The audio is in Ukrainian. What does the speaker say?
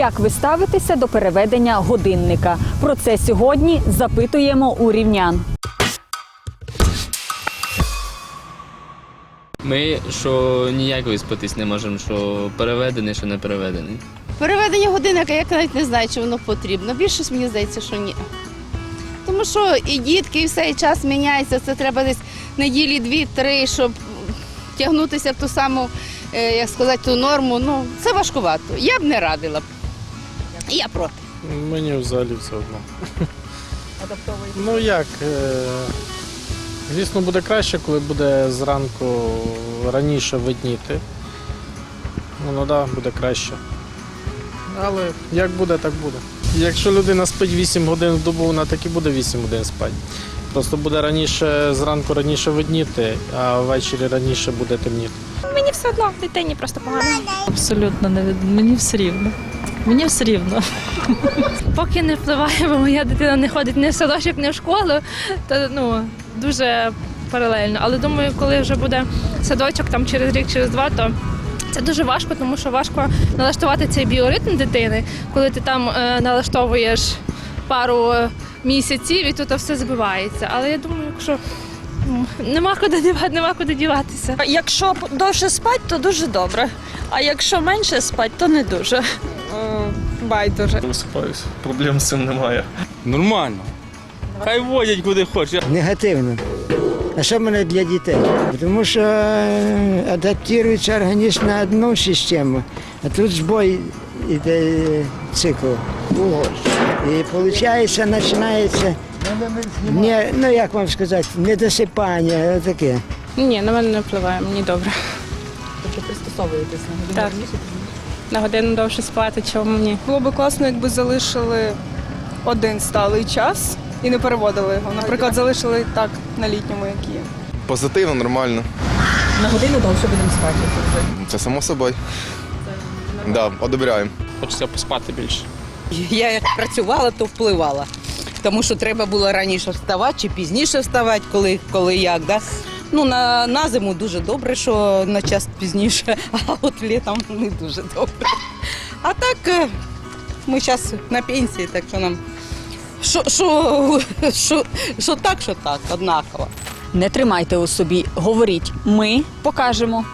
Як ви ставитеся до переведення годинника? Про це сьогодні запитуємо у рівнян. Ми що ніяк виспатись не можемо, що переведений, що не переведений. Переведення годинника, я навіть не знаю, чи воно потрібно. Більшість мені здається, що ні. Тому що і дітки, і все, і час міняється. Це треба десь неділі дві-три, щоб тягнутися в ту саму, е, як сказати, ту норму. Ну, це важкувато. Я б не радила б. Я проти. Мені взагалі все одно. Ну як? е, Звісно, буде краще, коли буде зранку раніше видніти. Ну, ну да, буде краще. Але як буде, так буде. Якщо людина спить 8 годин в добу, вона так і буде 8 годин спати. Просто буде раніше, зранку раніше видніти, а ввечері раніше буде темніти. Мені все одно дитині просто погано. Абсолютно не від... мені все рівно. Мені все рівно. Поки не впливає, бо моя дитина не ходить ні в садочок, ні в школу, то ну дуже паралельно. Але думаю, коли вже буде садочок там через рік, через два, то це дуже важко, тому що важко налаштувати цей біоритм дитини, коли ти там е, налаштовуєш пару місяців і тут все збивається. Але я думаю, якщо нема куди дівати, нема куди діватися. Якщо довше спать, то дуже добре. А якщо менше спать, то не дуже. Байдуже. Висипаюсь, проблем з цим немає. Нормально. Хай водять куди хочуть. Негативно. А що в мене для дітей? Тому що е, адаптується організм на одну систему, а тут збой іде цикл. І виходить, починається, не, ну як вам сказати, недосипання, таке. Ні, на мене не впливає, мені добре. Тобто пристосовуєтесь на Так. На годину довше спати, чому ні. Було б класно, якби залишили один сталий час і не переводили його. Наприклад, залишили так на літньому, як є. Позитивно, нормально. На годину довше будемо спати. Це само собою. Да, одобряємо. Хочеться поспати більше. Я як працювала, то впливала. Тому що треба було раніше вставати чи пізніше вставати, коли, коли як. Да? Ну, на, на зиму дуже добре, що на час пізніше, а от літом не дуже добре. А так е, ми зараз на пенсії, так що нам що, що, що, що так, що так, однаково. Не тримайте у собі. Говоріть, ми покажемо.